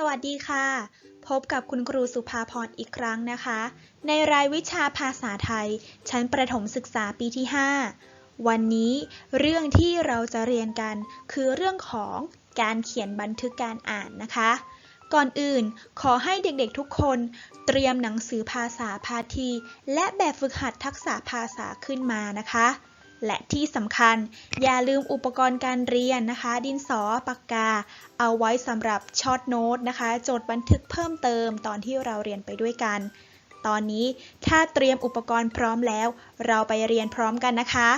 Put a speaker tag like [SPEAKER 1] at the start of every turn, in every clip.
[SPEAKER 1] สวัสดีค่ะ พบกับคุณครูสุภาพรอีกครั้งนะคะ ในรายวิชาภาษาไทย ชั้นประถมศึกษาปีที่ 5 วันนี้เรื่องที่เราจะเรียนกัน คือเรื่องของการเขียนบันทึกการอ่านนะคะ ก่อนอื่นขอให้เด็กๆทุกคนเตรียมหนังสือภาษาพาที และแบบฝึกหัดทักษะภาษาขึ้นมานะคะ และที่สำคัญ อย่าลืมอุปกรณ์การเรียนนะคะ ดินสอปากกา เอาไว้สำหรับช็อตโน้ตนะคะ จดบันทึกเพิ่มเติมตอนที่เราเรียนไปด้วยกัน ตอนนี้ถ้าเตรียมอุปกรณ์พร้อมแล้ว เราไปเรียนพร้อมกันนะคะ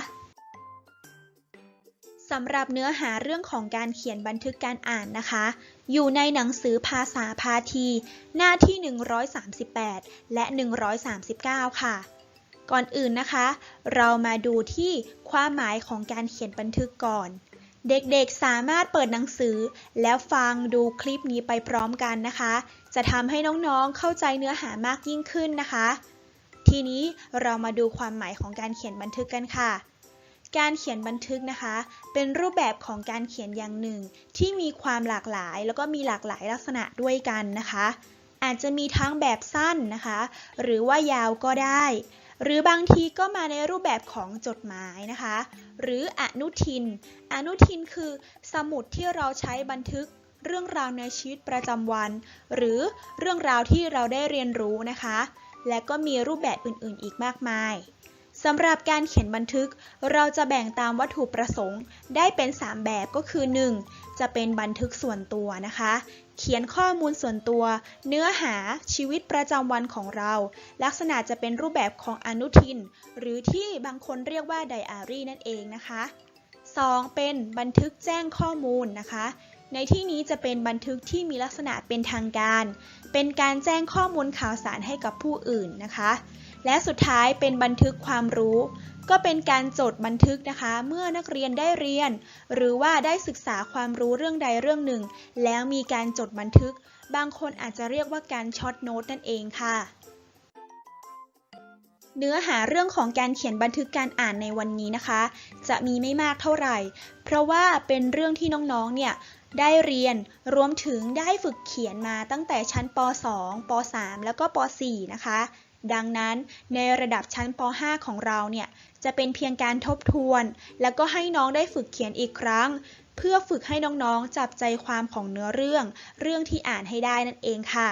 [SPEAKER 1] สำหรับเนื้อหาเรื่องของการเขียนบันทึกการอ่านนะคะ อยู่ในหนังสือภาษาพาที หน้าที่ 138 และ 139 ค่ะ ก่อนอื่นนะคะ เรามาดูที่ความหมายของการเขียนบันทึกก่อน เด็กๆสามารถเปิดหนังสือ แล้วฟังดูคลิปนี้ไปพร้อมกันนะคะ จะทำให้น้องๆเข้าใจเนื้อหามากยิ่งขึ้นนะคะ ทีนี้เรามาดูความหมายของการเขียนบันทึกกันค่ะการเขียนบันทึกนะคะ เป็นรูปแบบของการเขียนอย่างหนึ่ง ที่มีความหลากหลายแล้วก็มีหลากหลายลักษณะด้วยกันนะคะ อาจจะมีทั้งแบบสั้นนะคะ หรือว่ายาวก็ได้ หรือบางทีก็มาในรูปแบบของจดหมายนะคะ หรืออนุทิน อนุทินคือสมุดที่เราใช้บันทึกเรื่องราวในชีวิตประจำวัน หรือเรื่องราวที่เราได้เรียนรู้นะคะ และก็มีรูปแบบอื่นๆ อีกมากมายสำหรับการเขียนบันทึก เราจะแบ่งตามวัตถุประสงค์ได้เป็น 3 แบบก็คือ 1. จะเป็นบันทึกส่วนตัวนะคะ เขียนข้อมูลส่วนตัว เนื้อหาชีวิตประจำวันของเรา ลักษณะจะเป็นรูปแบบของอนุทิน หรือที่บางคนเรียกว่าไดอารี่นั่นเองนะคะ 2. เป็นบันทึกแจ้งข้อมูลนะคะ ในที่นี้จะเป็นบันทึกที่มีลักษณะเป็นทางการ เป็นการแจ้งข้อมูลข่าวสารให้กับผู้อื่นนะคะ และสุดท้ายเป็นบันทึกความรู้ ก็เป็นการจดบันทึกนะคะ เมื่อนักเรียนได้เรียน หรือว่าได้ศึกษาความรู้เรื่องใดเรื่องหนึ่ง แล้วมีการจดบันทึก บางคนอาจจะเรียกว่าการช็อตโน้ตนั่นเองค่ะ เนื้อหาเรื่องของการเขียนบันทึกการอ่านในวันนี้นะคะ จะมีไม่มากเท่าไหร่ เพราะว่าเป็นเรื่องที่น้องๆ เนี่ยได้เรียนรวมถึงได้ฝึกเขียนมาตั้งแต่ชั้นป .2 ป .3 แล้วก็ป .4 นะคะ ดังนั้นในระดับชั้นป .5 ของเราเนี่ย จะเป็นเพียงการทบทวน แล้วก็ให้น้องได้ฝึกเขียนอีกครั้ง เพื่อฝึกให้น้องๆ จับใจความของเนื้อเรื่อง เรื่องที่อ่านให้ได้นั่นเองค่ะ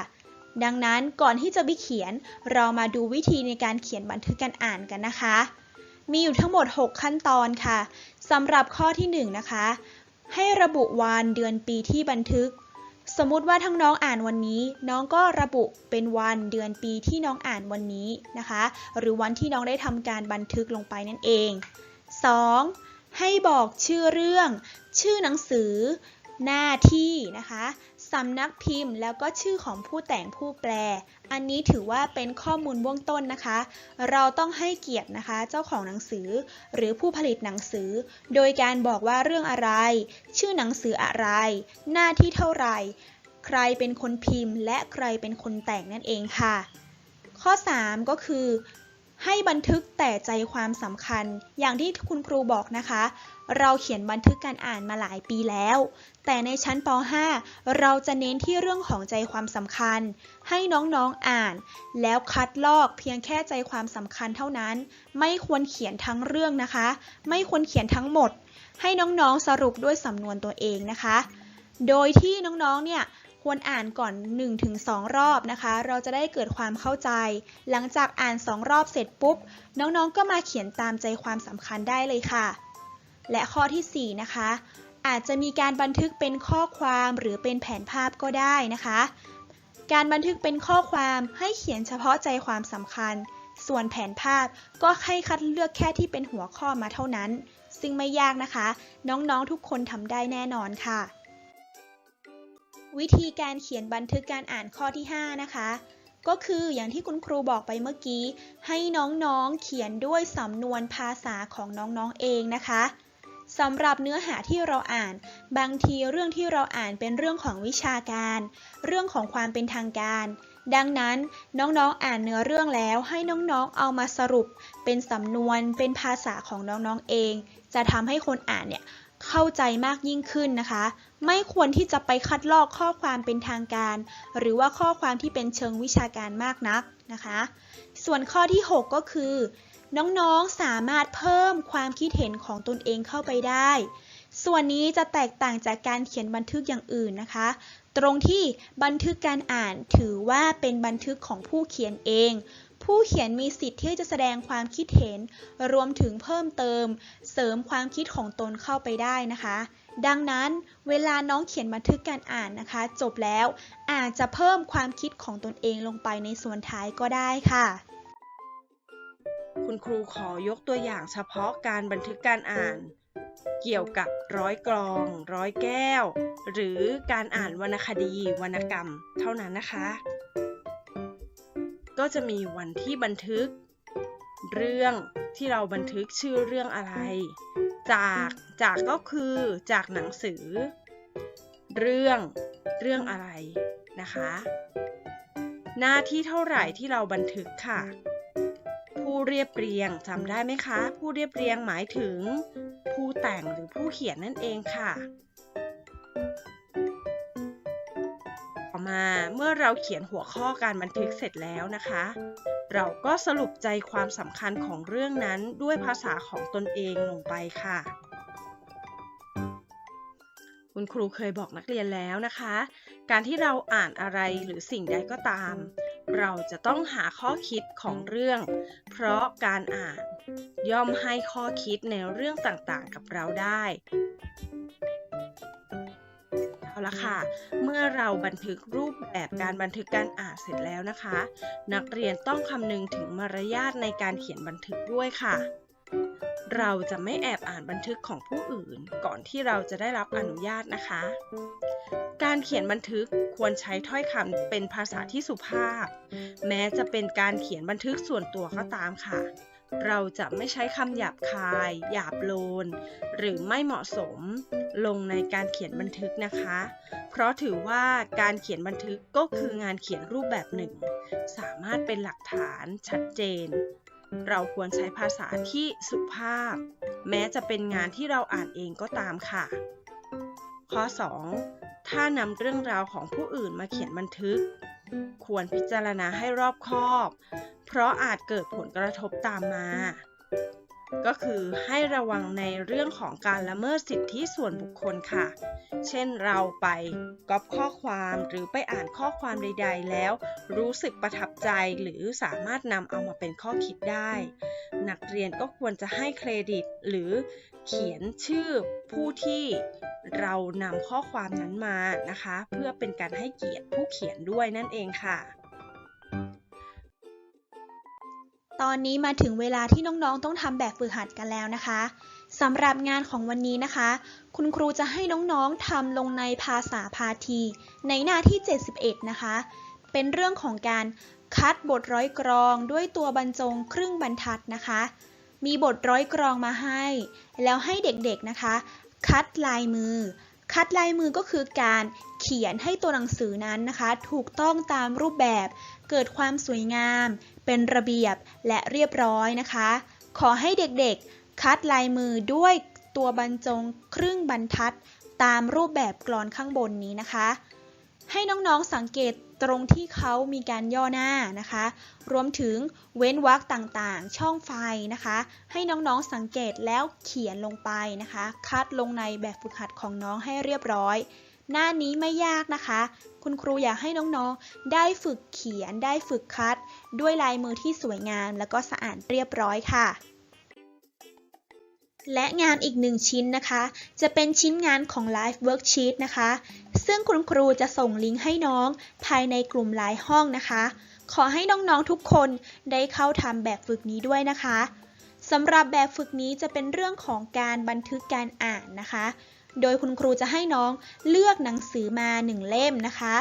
[SPEAKER 1] ดังนั้นก่อนที่จะไปเขียน เรามาดูวิธีในการเขียนบันทึกการอ่านกันนะคะ มีอยู่ทั้งหมด 6 ขั้นตอนค่ะสำหรับข้อที่ 1 นะคะ ให้ระบุวันเดือนปีที่บันทึก สมมุติว่าทั้งน้องอ่านวันนี้ น้องก็ระบุเป็นวันเดือนปีที่น้องอ่านวันนี้นะคะ หรือวันที่น้องได้ทำการบันทึกลงไปนั่นเอง 2. ให้บอกชื่อเรื่อง ชื่อหนังสือ หน้าที่นะคะสำนักพิมพ์แล้วก็ชื่อของผู้แต่งผู้แปล อันนี้ถือว่าเป็นข้อมูลเบื้องต้นนะคะ เราต้องให้เกียรตินะคะ เจ้าของหนังสือ หรือผู้ผลิตหนังสือ โดยการบอกว่าเรื่องอะไร ชื่อหนังสืออะไร หน้าที่เท่าไหร่ ใครเป็นคนพิมพ์ และใครเป็นคนแต่งนั่นเองค่ะ ข้อ 3 ก็คือ ให้บันทึกแต่ใจความสำคัญ อย่างที่คุณครูบอกนะคะ เราเขียนบันทึกการอ่านมาหลายปีแล้ว แต่ในชั้นป .5 เราจะเน้นที่เรื่องของใจความสำคัญ ให้น้องๆอ่าน แล้วคัดลอกเพียงแค่ใจความสำคัญเท่านั้น ไม่ควรเขียนทั้งเรื่องนะคะ ไม่ควรเขียนทั้งหมด ให้น้องๆสรุปด้วยสำนวนตัวเองนะคะ โดยที่น้องๆเนี่ย ควรอ่านก่อน 1-2 รอบนะคะ เราจะได้เกิดความเข้าใจ หลังจากอ่าน 2 รอบเสร็จปุ๊บ น้องๆ ก็มาเขียนตามใจความสำคัญได้เลยค่ะ และข้อที่ 4 นะคะ อาจจะมีการบันทึกเป็นข้อความหรือเป็นแผนภาพก็ได้นะคะ การบันทึกเป็นข้อความให้เขียนเฉพาะใจความสำคัญ ส่วนแผนภาพก็ให้คัดเลือกแค่ที่เป็นหัวข้อมาเท่านั้น ซึ่งไม่ยากนะคะ น้องๆ ทุกคนทำได้แน่นอนค่ะ วิธีการเขียนบันทึกการอ่านข้อที่ 5 นะคะ ก็คืออย่างที่คุณครูบอกไปเมื่อกี้ ให้น้องๆเขียนด้วยสำนวนภาษาของน้องๆเองนะคะสำหรับเนื้อหาที่เราอ่าน บางทีเรื่องที่เราอ่านเป็นเรื่องของวิชาการ เรื่องของความเป็นทางการ ดังนั้นน้องๆอ่านเนื้อเรื่องแล้วให้น้องๆเอามาสรุป เป็นสำนวนเป็นภาษาของน้องๆเอง จะทำให้คนอ่านเนี่ย เข้าใจมากยิ่งขึ้นนะคะ ไม่ควรที่จะไปคัดลอกข้อความเป็นทางการ หรือว่าข้อความที่เป็นเชิงวิชาการมากนักนะคะ ส่วนข้อที่ 6 ก็คือ น้องๆสามารถเพิ่มความคิดเห็นของตนเองเข้าไปได้ ส่วนนี้จะแตกต่างจากการเขียนบันทึกอย่างอื่นนะคะ ตรงที่บันทึกการอ่านถือว่าเป็นบันทึกของผู้เขียนเอง ผู้เขียนมีสิทธิ์ที่จะแสดงความคิดเห็น รวมถึงเพิ่มเติม เสริมความคิดของตนเข้าไปได้นะคะ ดังนั้นเวลาน้องเขียนบันทึกการอ่านนะคะ จบแล้วอาจจะเพิ่มความคิดของตนเองลงไปในส่วนท้ายก็ได้ค่ะ
[SPEAKER 2] คุณครูขอยกตัวอย่างเฉพาะการบันทึกการอ่าน เกี่ยวกับร้อยกรอง ร้อยแก้ว หรือการอ่านวรรณคดีวรรณกรรม เท่านั้นนะคะ ก็จะมีวันที่บันทึก เรื่องที่เราบันทึกชื่อเรื่องอะไร จากจากก็คือจากหนังสือ เรื่องเรื่องอะไรนะคะ หน้าที่เท่าไหร่ที่เราบันทึกค่ะ ผู้เรียบเรียงจำได้ไหมคะ ผู้เรียบเรียงหมายถึง ผู้แต่งหรือผู้เขียนนั่นเองค่ะ มาเมื่อเราเขียนหัวข้อการบันทึกเสร็จแล้วนะคะ เราก็สรุปใจความสำคัญของเรื่องนั้นด้วยภาษาของตนเองลงไปค่ะ คุณครูเคยบอกนักเรียนแล้วนะคะ การที่เราอ่านอะไรหรือสิ่งใดก็ตาม เราจะต้องหาข้อคิดของเรื่อง เพราะการอ่านย่อมให้ข้อคิดในเรื่องต่างๆ กับเราได้ เอาละค่ะ เมื่อเราบันทึกรูปแบบการบันทึกการอ่านเสร็จแล้วนะคะ นักเรียนต้องคำนึงถึงมารยาทในการเขียนบันทึกด้วยค่ะ เราจะไม่แอบอ่านบันทึกของผู้อื่น ก่อนที่เราจะได้รับอนุญาตนะคะ การเขียนบันทึกควรใช้ถ้อยคำเป็นภาษาที่สุภาพ แม้จะเป็นการเขียนบันทึกส่วนตัวก็ตามค่ะ เราจะไม่ใช้คำหยาบคาย หยาบโลน หรือไม่เหมาะสม ลงในการเขียนบันทึกนะคะ เพราะถือว่าการเขียนบันทึกก็คืองานเขียนรูปแบบหนึ่ง สามารถเป็นหลักฐานชัดเจน เราควรใช้ภาษาที่สุภาพ แม้จะเป็นงานที่เราอ่านเองก็ตามค่ะ ข้อ 2. ถ้านำเรื่องราวของผู้อื่นมาเขียนบันทึก ควรพิจารณาให้รอบคอบ เพราะอาจเกิดผลกระทบตามมา ก็คือให้ระวังในเรื่องของการละเมิดสิทธิส่วนบุคคลค่ะ เช่นเราไปก๊อปข้อความหรือไปอ่านข้อความใด ๆ แล้ว รู้สึกประทับใจหรือสามารถนำเอามาเป็นข้อคิดได้ นักเรียนก็ควรจะให้เครดิตหรือเขียนชื่อผู้ที่ เรานำข้อความนั้นมานะคะ เพื่อเป็นการให้เกียรติผู้เขียนด้วยนั่นเองค่ะ
[SPEAKER 1] ตอนนี้มาถึงเวลาที่น้องๆ ต้องทำแบบฝึกหัดกันแล้วนะคะสำหรับงานของวันนี้นะคะ คุณครูจะให้น้องๆทำลงในภาษาพาที ในหน้าที่ 71 นะคะ เป็นเรื่องของการคัดบทร้อยกรองด้วยตัวบรรจงครึ่งบรรทัดนะคะ มีบทร้อยกรองมาให้ แล้วให้เด็กๆนะคะ คัดลายมือ คัดลายมือก็คือการเขียนให้ตัวหนังสือนั้นนะคะ ถูกต้องตามรูปแบบ เกิดความสวยงาม เป็นระเบียบและเรียบร้อยนะคะ ขอให้เด็กๆ คัดลายมือด้วยตัวบรรจงครึ่งบรรทัด ตามรูปแบบกลอนข้างบนนี้นะคะ ให้น้องๆสังเกต ตรงที่เขามีการย่อหน้านะคะ รวมถึงเว้นวรรคต่างๆ ช่องไฟนะคะ ให้น้องๆสังเกตแล้วเขียนลงไปนะคะ คัดลงในแบบฝึกหัดของน้องให้เรียบร้อย หน้านี้ไม่ยากนะคะ คุณครูอยากให้น้องๆ ได้ฝึกเขียนได้ฝึกคัด ด้วยลายมือที่สวยงาม แล้วก็สะอาดเรียบร้อยค่ะและงานอีกหนึ่งชิ้นนะคะ จะเป็นชิ้นงานของ Live Worksheet นะคะ ซึ่งคุณครูจะส่งลิงก์ให้น้องภายในกลุ่มไลน์ห้องนะคะ ขอให้น้องๆทุกคนได้เข้าทำแบบฝึกนี้ด้วยนะคะสำหรับแบบฝึกนี้จะเป็นเรื่องของการบันทึกการอ่านนะคะ โดยคุณครูจะให้น้องเลือกหนังสือมาหนึ่งเล่มนะคะ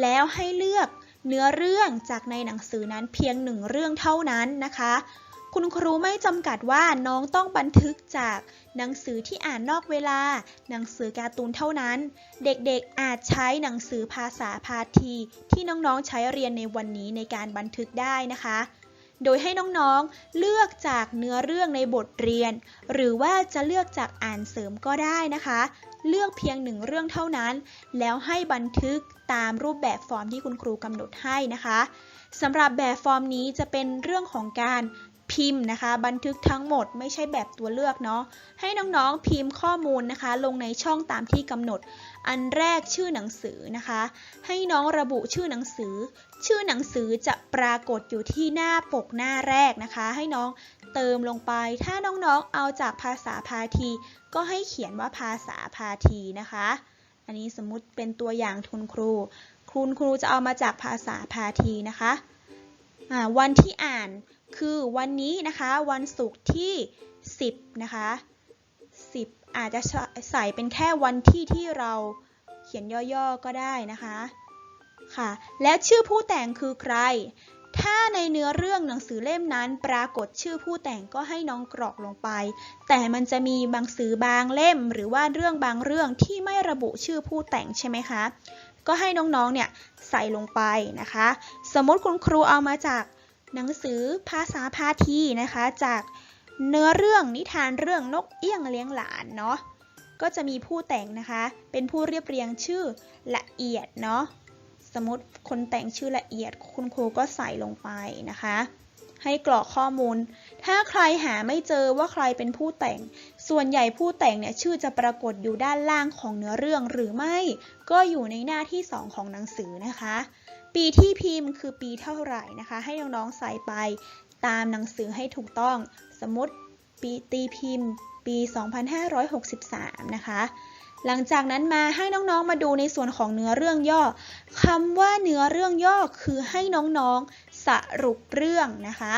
[SPEAKER 1] แล้วให้เลือกเนื้อเรื่องจากในหนังสือนั้นเพียงหนึ่งเรื่องเท่านั้นนะคะ คุณครูไม่จำกัดว่าน้องต้องบันทึกจากหนังสือที่อ่านนอกเวลา หนังสือการ์ตูนเท่านั้น เด็กๆอาจใช้หนังสือภาษาพาที ที่น้องๆใช้เรียนในวันนี้ในการบันทึกได้นะคะ โดยให้น้องๆเลือกจากเนื้อเรื่องในบทเรียน หรือว่าจะเลือกจากอ่านเสริมก็ได้นะคะ เลือกเพียงหนึ่งเรื่องเท่านั้น แล้วให้บันทึกตามรูปแบบฟอร์มที่คุณครูกำหนดให้นะคะสำหรับแบบฟอร์มนี้จะเป็นเรื่องของการ พิมพ์นะคะ บันทึกทั้งหมดไม่ใช่แบบตัวเลือกเนาะให้น้องๆพิมพ์ข้อมูลนะคะ ลงในช่องตามที่กำหนด อันแรกชื่อหนังสือนะคะ ให้น้องระบุชื่อหนังสือ ชื่อหนังสือจะปรากฏอยู่ที่หน้าปกหน้าแรกนะคะ ให้น้องเติมลงไป ถ้าน้องๆเอาจากภาษาพาที ก็ให้เขียนว่าภาษาพาทีนะคะ อันนี้สมมุติเป็นตัวอย่างทุนครูคุณครูจะเอามาจากภาษาพาทีนะคะะวันที่อ่าน คือวันนี้นะคะวันศุกร์ที่ 10 นะคะ 10 อาจจะใส่เป็นแค่วันที่ที่เราเขียนย่อๆก็ได้นะคะค่ะ และชื่อผู้แต่งคือใคร ถ้าในเนื้อเรื่องหนังสือเล่มนั้น ปรากฏชื่อผู้แต่งก็ให้น้องกรอกลงไป แต่มันจะมีบางสือบางเล่ม หรือว่าเรื่องบางเรื่องที่ไม่ระบุชื่อผู้แต่งใช่ไหมคะ ก็ให้น้องๆเนี่ยใส่ลงไปนะคะ สมมติคุณครูเอามาจาก หนังสือภาษาพาทีนะคะ จากเนื้อเรื่องนิทานเรื่องนกเอี้ยงเลี้ยงหลานเนาะก็จะมีผู้แต่งนะคะ เป็นผู้เรียบเรียงชื่อละเอียดเนาะสมมติคนแต่งชื่อละเอียด คุณครูก็ใส่ลงไปนะคะ ให้กรอกข้อมูล ถ้าใครหาไม่เจอว่าใครเป็นผู้แต่ง ส่วนใหญ่ผู้แต่งเนี่ยชื่อจะปรากฏอยู่ด้านล่างของเนื้อเรื่องหรือไม่ ก็อยู่ในหน้าที่ 2 ของหนังสือนะคะ ปีที่พิมพ์คือปีเท่าไหร่นะคะ ให้น้องๆใส่ไปตามหนังสือให้ถูกต้อง สมมติปีตีพิมพ์ ปี 2563 นะคะ หลังจากนั้นมาให้น้องๆมาดูในส่วนของเนื้อเรื่องย่อคำว่าเนื้อเรื่องย่อคือให้น้องๆสรุปเรื่องนะคะ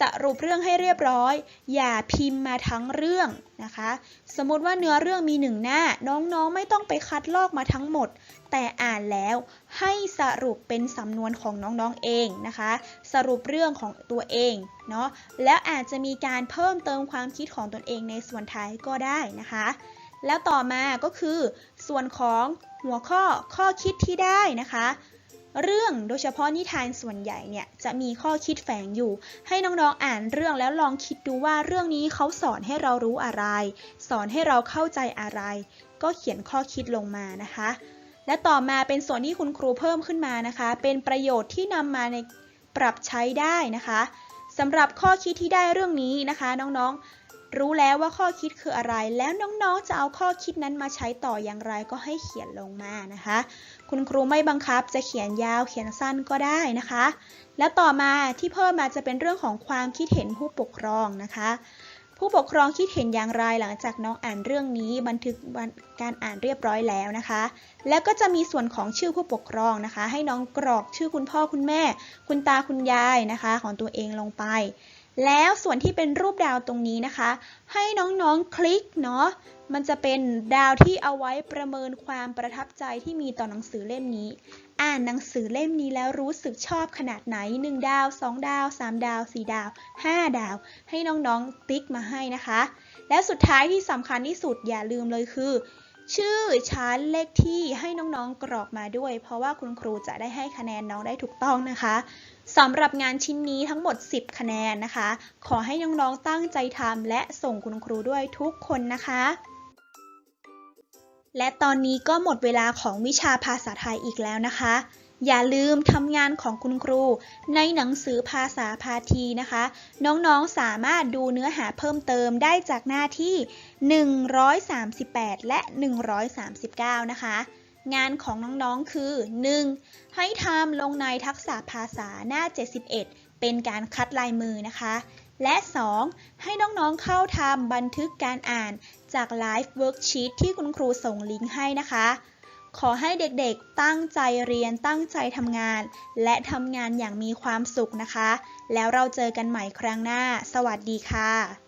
[SPEAKER 1] สรุปเรื่องให้เรียบร้อย อย่าพิมพ์มาทั้งเรื่องนะคะ สมมติว่าเนื้อเรื่องมีหนึ่งหน้า น้องๆไม่ต้องไปคัดลอกมาทั้งหมด แต่อ่านแล้วให้สรุปเป็นสำนวนของน้องๆเองนะคะ สรุปเรื่องของตัวเองเนาะแล้วอาจจะมีการเพิ่มเติมความคิดของตนเองในส่วนท้ายก็ได้นะคะ แล้วต่อมาก็คือ ส่วนของหัวข้อข้อคิดที่ได้นะคะ เรื่องโดยเฉพาะนิทานส่วนใหญ่เนี่ยจะมีข้อคิดแฝงอยู่ ให้น้องๆอ่านเรื่องแล้วลองคิดดูว่าเรื่องนี้เขาสอนให้เรารู้อะไร สอนให้เราเข้าใจอะไร ก็เขียนข้อคิดลงมานะคะ และต่อมาเป็นส่วนที่คุณครูเพิ่มขึ้นมานะคะ เป็นประโยชน์ที่นำมาในปรับใช้ได้นะคะสำหรับข้อคิดที่ได้เรื่องนี้นะคะ น้องๆ รู้แล้วว่าข้อคิดคืออะไร แล้วน้องๆ จะเอาข้อคิดนั้นมาใช้ต่ออย่างไรก็ให้เขียนลงมานะคะ คุณครูไม่บังคับจะเขียนยาวเขียนสั้นก็ได้นะคะ แล้วต่อมาที่เพิ่มมาจะเป็นเรื่องของความคิดเห็นผู้ปกครองนะคะ ผู้ปกครองคิดเห็นอย่างไรหลังจากน้องอ่านเรื่องนี้ บันทึกการอ่านเรียบร้อยแล้วนะคะ แล้วก็จะมีส่วนของชื่อผู้ปกครองนะคะ ให้น้องกรอกชื่อคุณพ่อคุณแม่ คุณตาคุณยายนะคะ ของตัวเองลงไป แล้วส่วนที่เป็นรูปดาวตรงนี้นะคะ ให้น้องๆคลิกเนาะมันจะเป็นดาวที่เอาไว้ประเมินความประทับใจที่มีต่อหนังสือเล่มนี้ อ่านหนังสือเล่มนี้แล้วรู้สึกชอบขนาดไหน 1 ดาว 2 ดาว 3 ดาว 4 ดาว 5 ดาว ให้น้องๆติ๊กมาให้นะคะ และสุดท้ายที่สำคัญที่สุดอย่าลืมเลยคือ ชื่อชั้นเลขที่ให้น้องๆกรอกมาด้วย เพราะว่าคุณครูจะได้ให้คะแนนน้องได้ถูกต้องนะคะสำหรับงานชิ้นนี้ทั้งหมด 10 คะแนนนะคะ ขอให้น้องๆตั้งใจทำและส่งคุณครูด้วยทุกคนนะคะ และตอนนี้ก็หมดเวลาของวิชาภาษาไทยอีกแล้วนะคะ อย่าลืมทำงานของคุณครู ในหนังสือภาษาพาทีนะคะ น้องๆสามารถดูเนื้อหาเพิ่มเติมได้จากหน้าที่ 138 และ 139 นะคะ งานของน้องๆคือ 1. ให้ทำลงในทักษะภาษาหน้า 71 เป็นการคัดลายมือนะคะ และ 2. ให้น้องๆเข้าทำบันทึกการอ่านจากไลฟ์เวิร์กชีตที่คุณครูส่งลิงก์ให้นะคะ ขอให้เด็กๆ ตั้งใจเรียนตั้งใจทำงาน และทำงานอย่างมีความสุขนะคะ แล้วเราเจอกันใหม่ครั้งหน้า สวัสดีค่ะ